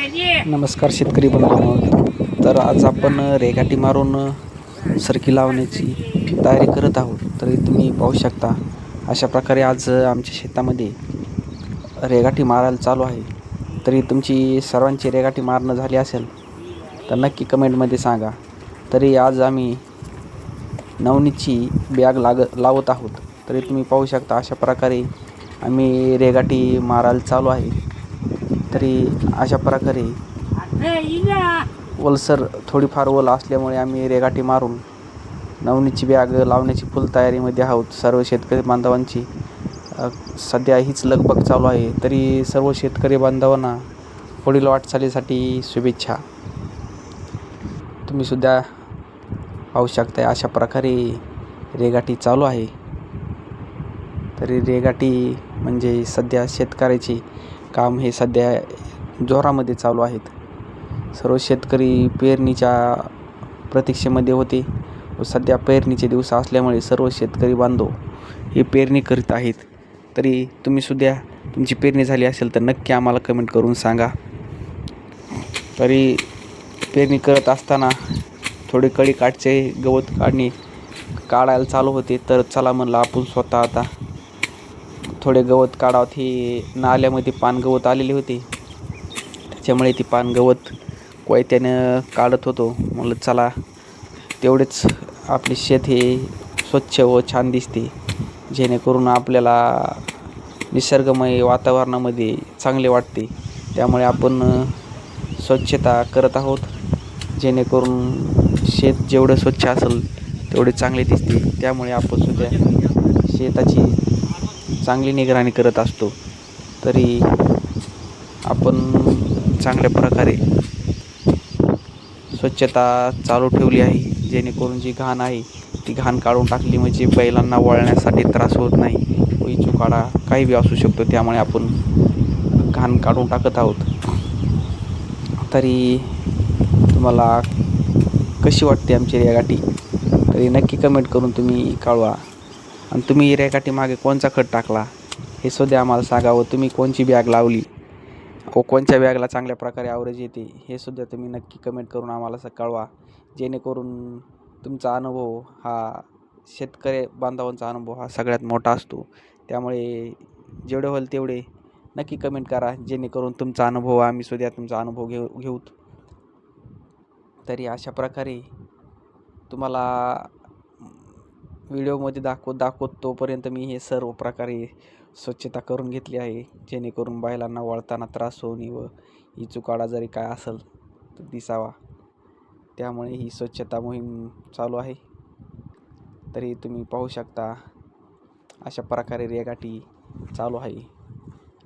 नमस्कार शेतकरी बंधूंनो. तर आज आपण रेघाटी मारून सरकी लावण्याची तयारी करत आहोत. तरी तुम्ही पाहू शकता अशा प्रकारे आज आमच्या शेतामध्ये रेघाटी मारायला चालू आहे. तरी तुमची सर्वांची रेघाटी मारणं झाली असेल तर नक्की कमेंटमध्ये सांगा. तरी आज आम्ही नवनीची बॅग लाग लावत आहोत. तरी तुम्ही पाहू शकता अशा प्रकारे आम्ही रेघाटी मारायला चालू आहे. तरी अशा प्रकारे वलसर थोडीफार ओल असल्यामुळे आम्ही रेगाटी मारून नवनीची बॅग लावण्याची फुल तयारीमध्ये आहोत. सर्व शेतकरी बांधवांची सध्या हीच लगबग चालू आहे. तरी सर्व शेतकरी बांधवांना पुढील वाटचालीसाठी शुभेच्छा. तुम्ही सुद्धा पाहू शकताय अशा प्रकारे रेगाटी चालू आहे. तरी रेगाटी म्हणजे सध्या शेतकऱ्याची काम हे सध्या जोरामध्ये चालू आहेत. सर्व शेतकरी पेरणीच्या प्रतीक्षेमध्ये होते. व सध्या पेरणीचे दिवस असल्यामुळे सर्व शेतकरी बांधव हे पेरणी करीत आहेत. तरी तुम्ही सुद्धा तुमची पेरणी झाली असेल तर नक्की आम्हाला कमेंट करून सांगा. तरी पेरणी करत असताना थोडे कडी काठचे गवत काढणे काढायला चालू होते. तर चला म्हणलं आपण स्वतः आता थोडे गवत काढावं. ही नाल्यामध्ये पानगवत आलेले होते. त्याच्यामुळे ती पानगवत कोयत्यानं काढत होतो. म्हणलं चला तेवढेच आपले शेत हे स्वच्छ व छान दिसते. जेणेकरून आपल्याला निसर्गमय वातावरणामध्ये चांगले वाटते. त्यामुळे आपण स्वच्छता करत आहोत. जेणेकरून शेत जेवढं स्वच्छ असेल तेवढे चांगले दिसते त्यामुळे आपण सुद्धा शेताची चांगली निगराणी करत असतो तरी आपण चांगल्या प्रकारे स्वच्छता चालू ठेवली आहे जेणेकरून जी घाण आहे ती घाण काढून टाकली म्हणजे बैलांना वळण्यासाठी त्रास होत नाही. कोई चुकाडा काही बी असू शकतो त्यामुळे आपण घाण काढून टाकत आहोत. तरी तुम्हाला कशी वाटते आमची गाठी तरी नक्की कमेंट करून तुम्ही कळवा. आणि तुम्ही रेगाटी मागे कोणचा खत टाकला? हे सुद्धा आम्हाला सांगा व तुम्ही कोणची बॅग लावली? व कोणत्या बॅगला चांगल्या प्रकारे आवरेज येते हे सुद्धा तुम्ही नक्की कमेंट करून आम्हाला असं कळवा. जेणेकरून तुमचा अनुभव हा शेतकरी बांधवांचा अनुभव हा सगळ्यात मोठा असतो. त्यामुळे जेवढे होईल तेवढे नक्की कमेंट करा जेणेकरून तुमचा अनुभव आम्ही सुद्धा तुमचा अनुभव घेऊ घेऊत तरी अशा प्रकारे तुम्हाला व्हिडिओमध्ये दाखवत दाखवत तोपर्यंत मी हे सर्व प्रकारे स्वच्छता करून घेतली आहे. जेणेकरून बैलांना वळताना त्रास होऊ नये व ही चुकाडा जरी काय असेल तर दिसावा. त्यामुळे ही स्वच्छता मोहीम चालू आहे. तरी तुम्ही पाहू शकता अशा प्रकारे रेगाटी चालू आहे.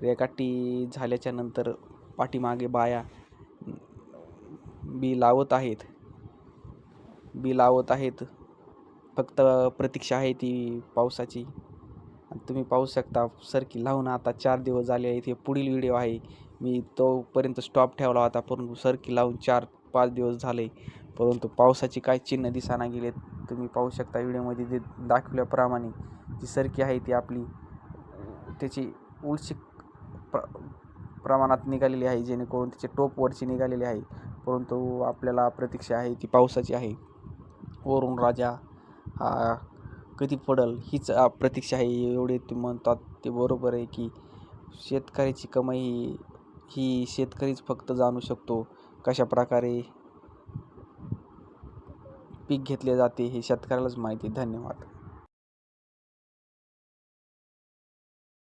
रेगाटी झाल्याच्यानंतर पाठीमागे बाया बी लावत आहेत. बी लावत आहेत. फक्त प्रतीक्षा आहे ती पावसाची. आणि तुम्ही पाहू शकता सरकी लावून आता चार दिवस झाले आहेत. हे पुढील व्हिडिओ आहे. मी तोपर्यंत स्टॉप ठेवला होता परंतु सरकी लावून चार पाच दिवस झाले. परंतु पावसाची काय चिन्ह दिसाना गेलेत तुम्ही पाहू शकता व्हिडिओमध्ये जे दाखवल्याप्रमाणे जी सरकी आहे ती आपली त्याची उलशी प्र प्रमाणात निघालेली आहे जेणेकरून त्याचे टोपवरची निघालेली आहे. परंतु आपल्याला प्रतीक्षा आहे ती पावसाची आहे. वरून राजा हा कधी पडल हीच प्रतीक्षा आहे. एवढे ते म्हणतात ते बरोबर आहे की शेतकऱ्याची कमाई ही ही शेतकरीच फक्त जाणू शकतो कशा प्रकारे पीक घेतले जाते हे शेतकऱ्यालाच माहिती धन्यवाद.